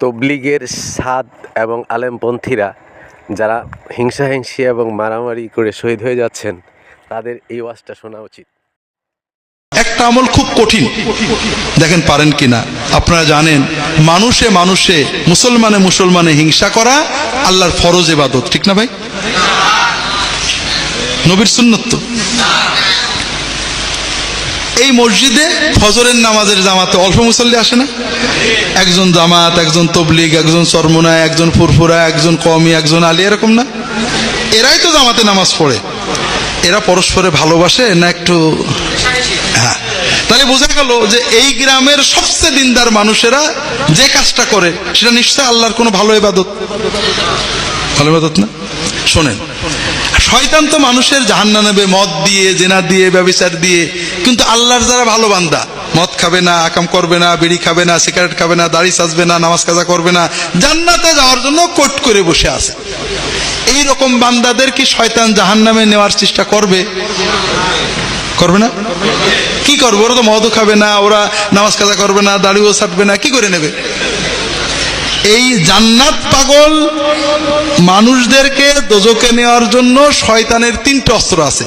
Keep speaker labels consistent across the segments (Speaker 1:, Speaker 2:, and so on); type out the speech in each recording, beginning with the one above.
Speaker 1: তবলিগের সাদ এবং আলেমপন্থীরা যারা হিংসাহিংসি এবং মারামারি করে শহীদ হয়ে যাচ্ছেন, তাদের এই ওয়াজটা শোনা উচিত।
Speaker 2: একটা আমল খুব কঠিন। দেখেন পারেন কিনা আপনারা জানেন, মানুষে মানুষে, মুসলমানে মুসলমানে হিংসা করা আল্লাহর ফরজ এবাদত ঠিক না ভাই? নবীর সুন্নত এই মসজিদে ফজরের নামাজের জামাতে অল্প মুসল্লি আসে না? একজন জামাত, একজন তবলিগ, একজন চরমোনায়, একজন ফুরফুরা একজন কমি একজন আলী, এরকম না? এরাই তো জামাতে নামাজ পড়ে। এরা পরস্পরে ভালোবাসে না একটু? হ্যাঁ। তাহলে বোঝা গেল যে এই গ্রামের সবচেয়ে দিনদার মানুষেরা যে কাজটা করে, সেটা নিশ্চয় আল্লাহর কোনো ভালো এবাদত ভালো এবাদত না? শোনেন শয়তান তো মানুষের জাহান্না নেবে, মদ দিয়ে, জেনা দিয়ে, ব্যবচার দিয়ে। কিন্তু আল্লাহর যারা ভালো বান্দা, মদ খাবে না, আকাম করবে না, বিড়ি খাবে না, সিগারেট খাবে না, দাড়ি সাজবে না, নামাজ কাজা করবে না, জান্নাতে যাওয়ার জন্য কোট করে বসে আছে। এই রকম বান্দাদের কি শয়তান জাহান নামে নেওয়ার চেষ্টা করবে? করবে না? কি করবে? ওরা তো মদও খাবে না, ওরা নামাজ কাজা করবে না, দাড়িও ছাটবে না, কি করে নেবে? এই জান্নাত পাগল মানুষদেরকে দোজকে নেওয়ার জন্য শয়তানের তিনটে অস্ত্র আছে।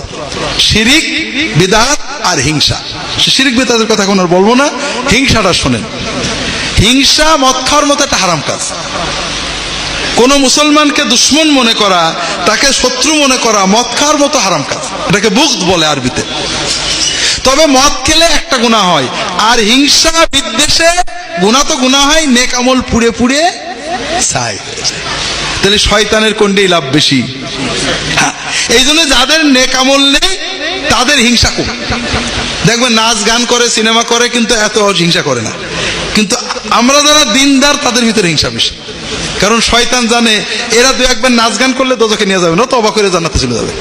Speaker 2: শিরিক, বিদাত আর হিংসা। শিরিক, বিদাতের কথা এখন আর বলব না। হিংসাটা শোনেন। হিংসা মদ খাওয়ার মতো একটা হারাম কাজ। কোন মুসলমানকে দুশ্মন মনে করা, তাকে শত্রু মনে করা মদ খাওয়ার মতো হারাম কাজ। এটাকে বুক বলে আরবিতে। তবে মদ খেলে একটা গুণা হয়। আর হিংসা বিদ্বেষে গুণা তো গুণা হয় নেক আমল পুড়ে পুড়ে তাহলে শয়তানের কোনটাই লাভ বেশি? হ্যাঁ, এই জন্য যাদের নেক আমল নেই তাদের হিংসা কম দেখবেন নাচ গান করে সিনেমা করে কিন্তু এত হিংসা করে না। কিন্তু আমরা যারা দিনদার তাদের ভিতরে হিংসা বেশি। কারণ শয়তান জানে এরা দু একবার নাচ গান করলে দোজকে নিয়ে যাবে না তো অবাক করে জানাতে চলে যাবে।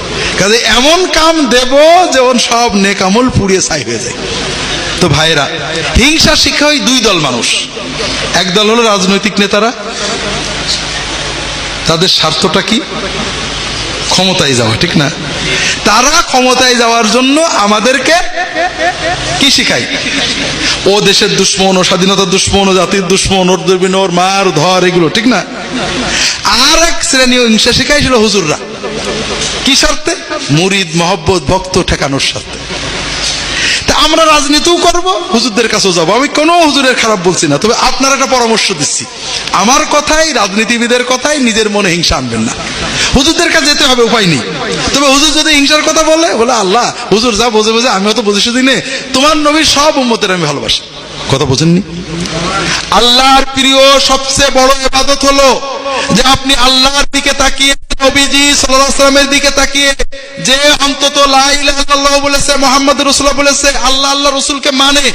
Speaker 2: কাজে এমন কাম দেব যেমন সব নেকামল পুড়িয়ে ছাই হয়ে যায়। তো ভাইরা হিংসা, শিক্ষা হয় দুই দল মানুষ। এক দল হলো রাজনৈতিক নেতারা, তাদের স্বার্থটা কি? ক্ষমতায় যাওয়া, ঠিক না? তারা ক্ষমতায় যাওয়ার জন্য আমাদেরকে কি শিখায়? ও দেশের দুশ্মন, ও স্বাধীনতার দুশ্মন, ও জাতির দুশ্মন, ওর দুর্বিন ওর মার ধর, এগুলো, ঠিক না? আর এক শ্রেণি হিংসা শিখাই ছিল হুজুররা। কি স্বার্থে? মুরিদ, মহব্বত, ভক্ত ঠেকানোর স্বার্থে। তা আমরা রাজনীতিও করব। হুজুরদের কাছেও যাব। আমি কোনো হুজুরের খারাপ বলছি না। তবে আপনার একটা পরামর্শ দিচ্ছি। আমার কথাই, রাজনীতিবিদের কথাই নিজের মনে হিংসা আনবেন না। হুজুরদের কাছে যেতে হবে, উপায় নেই। তবে হুজুর যদি হিংসার কথা বলে বলে, আল্লাহ, হুজুর যা বোঝে বোঝে, আমিও তো বুঝে শুধু তোমার নবীর সব উম্মতের আমি ভালোবাসি। কথা বোঝেননি? আল্লাহর প্রিয় সবচেয়ে বড় ইবাদত হলো যে আপনি আল্লাহর দিকে তাকিয়ে, নবীজি সাল্লামের দিকে তাকিয়ে, যে অন্তত লা ইলাহা ইল্লাল্লাহ বলেছে, মুহাম্মদ রাসূলুল্লাহ বলেছে, আল্লাহ আল্লাহ রাসূলকে মানে।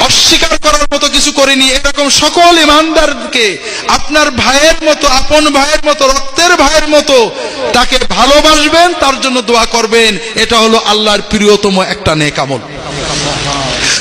Speaker 2: অস্বীকার করার মতো কিছু করেনি। এরকম সকল ইমানদারকে, আপনার ভাইয়ের মতো, আপন ভাইয়ের মতো, রক্তের ভাইয়ের মতো, তাকে ভালোবাসবেন, তার জন্য দোয়া করবেন। এটা হলো আল্লাহর প্রিয়তম একটা নেক আমল।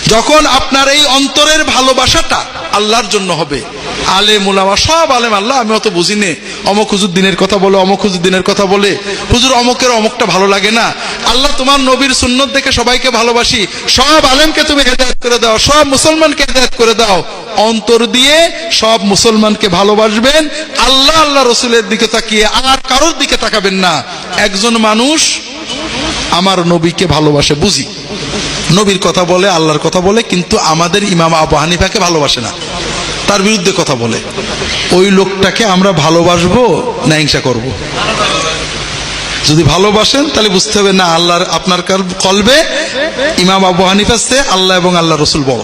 Speaker 2: যখন আপনার এই অন্তরের ভালোবাসাটা আল্লাহর জন্য হবে। আলেম উলামা, সব আলেম আল্লাহ, আমি অত বুঝি নে। অমক হুজুর দিনের কথা বলে, অমক হুজুর দিনের কথা বলে। হুজুর, অমকের অমকটা ভালো লাগে না। আল্লাহ তোমার নবীর সুন্নত দেখে সবাইকে ভালোবাসি। সব আলেমকে তুমি হেদায়ত করে দাও, সব মুসলমানকে হেদায়ত করে দাও। অন্তর দিয়ে সব মুসলমানকে ভালোবাসবেন। আল্লাহ আল্লাহ রসুলের দিকে তাকিয়ে আর কারোর দিকে তাকাবেন না। একজন মানুষ আমার নবীকে ভালোবাসে, বুঝি। নবীর কথা বলে, আল্লাহর কথা বলে, কিন্তু আমাদের ইমাম আবু হানিফাকে ভালোবাসে না। তার বিরুদ্ধে কথা বলে। ওই লোকটাকে আমরা ভালোবাসবো না হিংসা করব। যদি ভালোবাসেন, তাহলে বুঝতে হবে, না, আল্লাহর, আপনার কাল- কলবে ইমাম আবু হানিফার চেয়ে আল্লাহ এবং আল্লাহ রসুল বড়।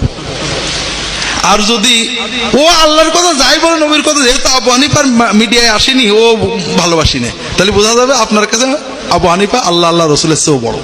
Speaker 2: আর যদি ও আল্লাহর কথা যাই বলে, নবীর কথা, যেহেতু আবু হানিফার মিডিয়ায় আসেনি, ও ভালোবাসি না। তাহলে বোঝা যাবে আপনার কাছে আবু হানিফা আল্লাহ আল্লাহ রসুলের চেয়েও বড়।